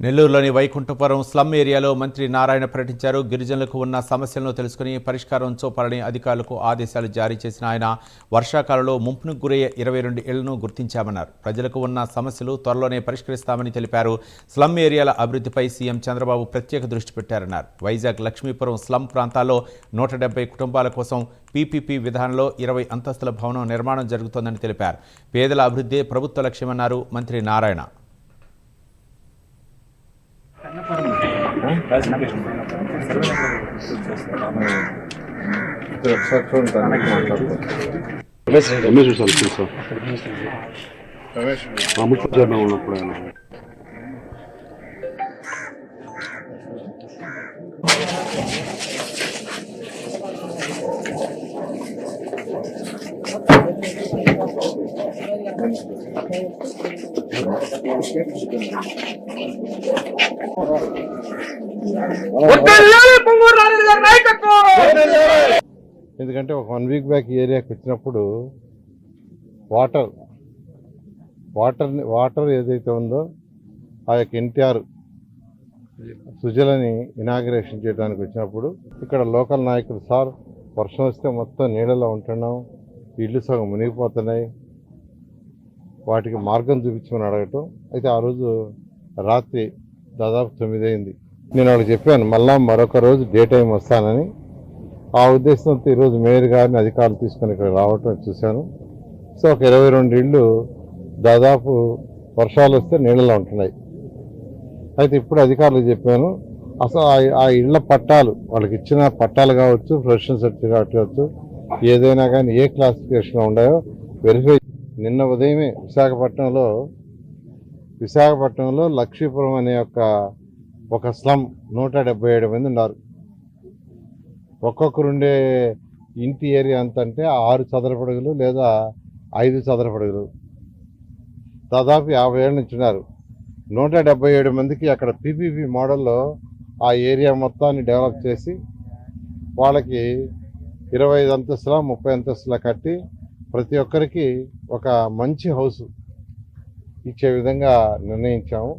నెల్లూరులోని వైకుంఠపురం స్లమ్ ఏరియాలో మంత్రి నారాయణ పర్యటించారు గిరిజనులకు ఉన్న సమస్యలను తెలుసుకుని పరిష్కారం చూపాలని అధికారులకు ఆదేశాలు జారీ చేసిన ఆయన వర్షాకాలంలో ముంపును గురయ్యే ఇరవై రెండు ఇళ్ళను గుర్తించామన్నారు. ప్రజలకు ఉన్న సమస్యలు త్వరలోనే పరిష్కరిస్తామని తెలిపారు. స్లమ్ ఏరియాల అభివృద్ధిపై సీఎం చంద్రబాబు ప్రత్యేక దృష్టి పెట్టారన్నారు. వైజాగ్ లక్ష్మీపురం స్లమ్ ప్రాంతాల్లో నూట డెబ్బై కుటుంబాల కోసం పీపీపీ విధానంలో ఇరవై అంతస్తుల భవనం నిర్మాణం జరుగుతోందని తెలిపారు. పేదల అభివృద్ధే ప్రభుత్వ లక్ష్యమన్నారు మంత్రి నారాయణ. ರಮೇಶ್ ಸ್ವಲ್ಪ ಸರ್ ಮುಟ್ಟು ಜನ ಉಳ್ಳಪ್ಪಳ Thank you. ఎందుకంటే ఒక వన్ వీక్ బ్యాక్ ఏరియాకి వచ్చినప్పుడు వాటర్ వాటర్ వాటర్ ఏదైతే ఉందో ఆ యొక్క ఎన్టీఆర్ సుజలని ఇనాగ్రేషన్ చేయడానికి వచ్చినప్పుడు ఇక్కడ లోకల్ నాయకులు సార్ వర్షం వస్తే మొత్తం నీళ్ళలో ఉంటున్నాం ఇల్లు సగం మునిగిపోతున్నాయి వాటికి మార్గం చూపించమని అడగటం. అయితే ఆ రోజు రాత్రి దాదాపు తొమ్మిది అయింది. నేను వాళ్ళకి చెప్పాను మళ్ళా మరొక రోజు డే టైం వస్తానని. ఆ ఉద్దేశంతో ఈరోజు మేయర్ గారిని అధికారులు తీసుకొని ఇక్కడ రావటం చూశాను. సో ఒక ఇరవై రెండు ఇళ్ళు దాదాపు వర్షాలు వస్తే నీళ్ళలో ఉంటున్నాయి. అయితే ఇప్పుడు అధికారులకు చెప్పాను అసలు ఆ- ఆ ఇళ్ళ పట్టాలు వాళ్ళకి ఇచ్చిన పట్టాలు కావచ్చు ప్రొఫెషనల్ సర్టిఫికేట్ కావచ్చు ఏదైనా కానీ ఏ క్లాసిఫికేషన్ ఉన్నాయో వెరిఫై నిన్న ఉదయమే విశాఖపట్నంలో విశాఖపట్నంలో లక్ష్మీపురం అనే ఒక ఒక స్లమ్ నూట డెబ్బై ఏడు మంది ఉన్నారు. ఒక్కొక్కరుండే ఇంటి ఏరియా ఎంత అంటే ఆరు చదరపడుగులు లేదా ఐదు చదరపడుగులు దాదాపు యాభై ఏళ్ళ నుంచి ఉన్నారు. నూట డెబ్బై ఏడు మందికి అక్కడ పీపీపీ మోడల్లో ఆ ఏరియా మొత్తాన్ని డెవలప్ చేసి వాళ్ళకి ఇరవై ఐదు అంతస్తుల ముప్పై అంతస్తుల కట్టి ప్రతి ఒక్కరికి ఒక మంచి హౌస్ ఇచ్చే విధంగా నిర్ణయించాము.